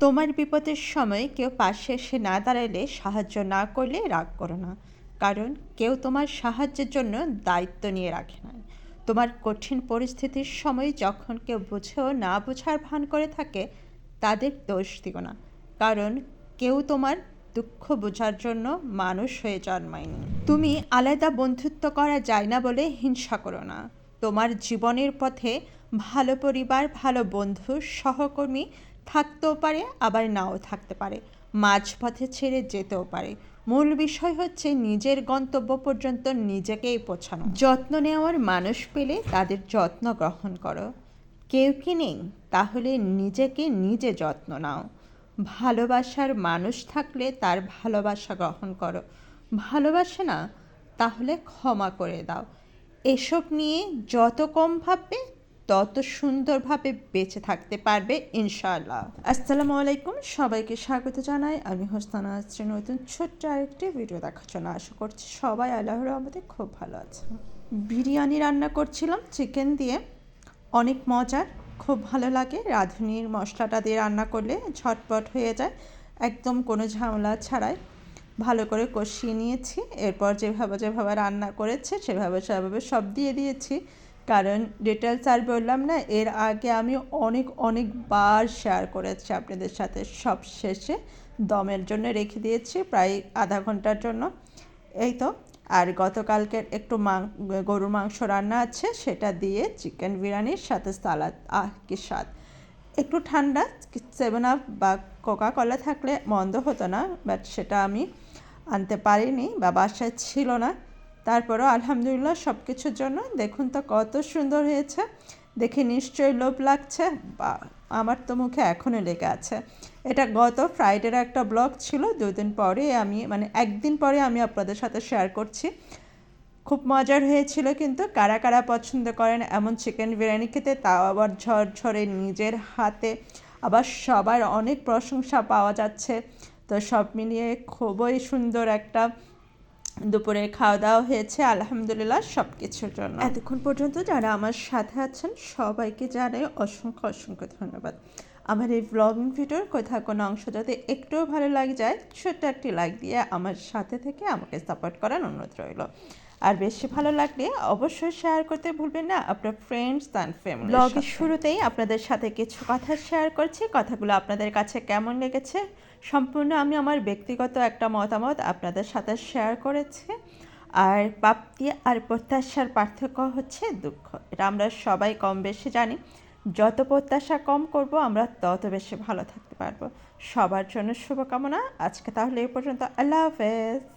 তোমার বিপদের সময় কেউ পাশে এসে না দাঁড়ালে সাহায্য না করলে রাগ করো না। কারণ কেউ তোমার সাহায্যের জন্য দায়িত্ব নিয়ে রাখে না। তোমার কঠিন পরিস্থিতির সময় যখন কেউ বুঝেও না বোঝার ভান করে থাকে, তাদের দোষ দিও না। কারণ কেউ তোমার দুঃখ বোঝার জন্য মানুষ হয়ে জন্মায়নি। তুমি আলাদা বন্ধুত্ব করা যায় না বলে হিংসা করো না। তোমার জীবনের পথে ভালো পরিবার, ভালো বন্ধু, সহকর্মী থাকতেও পারে, আবার নাও থাকতে পারে। মাঝপথে ছেড়ে যেতেও পারে। মূল বিষয় হচ্ছে নিজের গন্তব্য পর্যন্ত নিজেকেই পৌঁছানো। যত্ন নেওয়ার মানুষ পেলে তাদের যত্ন গ্রহণ করো। কেউ কি নেই? তাহলে নিজেকে নিজে যত্ন নাও। ভালোবাসার মানুষ থাকলে তার ভালোবাসা গ্রহণ করো। ভালোবাসে না, তাহলে ক্ষমা করে দাও। এসব নিয়ে যত কম ভাববে তত সুন্দরভাবে বেঁচে থাকতে পারবে, ইনশাআল্লাহ। আসসালামু আলাইকুম, সবাইকে স্বাগত জানাই। আমি হোসনানা আসছি নতুন ছোট্ট আরেকটি ভিডিও দেখার জন্য আশা করছি সবাই আল্লাহর আমাদের খুব ভালো আছে। বিরিয়ানি রান্না করছিলাম, চিকেন দিয়ে। অনেক মজার, খুব ভালো লাগে। রাঁধুনির মশলাটা দিয়ে রান্না করলে ঝটপট হয়ে যায়, একদম কোনো ঝামেলা ছাড়াই। ভালো করে কষিয়ে নিয়েছি, এরপর যেভাবে যেভাবে রান্না করেছে, সেভাবে সেভাবে সব দিয়ে দিয়েছি। কারণ ডিটেলস আর বললাম না, এর আগে আমি অনেক অনেকবার শেয়ার করেছি আপনাদের সাথে। সব শেষে দমের জন্য রেখে দিয়েছি, প্রায় আধা ঘণ্টার জন্য। এই তো, আর গতকালকের একটু মাং, গরুর মাংস রান্না আছে, সেটা দিয়ে চিকেন বিরিয়ানির সাথে সালাদ আহ, কি স্বাদ। একটু ঠান্ডা সেভেন আপ বা কোকা কলা থাকলে মন্দ হতো না বাট সেটা আমি আনতে পারিনি, বা বাসায় ছিল না। তারপরও আলহামদুলিল্লাহ সব কিছুর জন্য দেখুন তো কত সুন্দর হয়েছে। দেখে নিশ্চয়ই লোভ লাগছে। বা, আমার তো মুখে এখনও লেগে আছে। এটা গত ফ্রাইডের একটা ব্লগ ছিল। দুদিন পরে আমি মানে একদিন পরে আমি আপনাদের সাথে শেয়ার করছি। খুব মজার হয়েছিল কিন্তু। কারা কারা পছন্দ করেন এমন চিকেন বিরিয়ানি খেতে, তাও আবার ঝরঝরে নিজের হাতে। আবার সবার অনেক প্রশংসা পাওয়া যাচ্ছে। তো সব মিলিয়ে খুবই সুন্দর একটা দুপুরে খাওয়া দাওয়া হয়েছে, আলহামদুলিল্লাহ সব কিছুর জন্য। এতক্ষণ পর্যন্ত যারা আমার সাথে আছেন, সবাইকে জানাই অসংখ্য অসংখ্য ধন্যবাদ। আমার এই ব্লগিং ভিডিওর কোথাও কোনো অংশ যাতে একটুও ভালো লাগে যায় ছোট্ট একটি লাইক দিয়ে আমার সাথে থেকে আমাকে সাপোর্ট করার অনুরোধ রইল। আর বেশি ভালো লাগলে অবশ্যই শেয়ার করতে ভুলবেন না আপনার ফ্রেন্ডস অ্যান্ড ফ্যামিলি ব্লগের শুরুতেই আপনাদের সাথে কিছু কথা শেয়ার করছি কথাগুলো আপনাদের কাছে কেমন লেগেছে সম্পূর্ণ আমি আমার ব্যক্তিগত একটা মতামত আপনাদের সাথে শেয়ার করেছি। আর প্রাপ্তি আর প্রত্যাশার পার্থক্য হচ্ছে দুঃখ এটা আমরা সবাই কম বেশি জানি। যত প্রত্যাশা কম করব, আমরা তত বেশি ভালো থাকতে পারব। সবার জন্য শুভকামনা। আজকে তাহলে এ পর্যন্ত। আল্লাহ হাফেজ।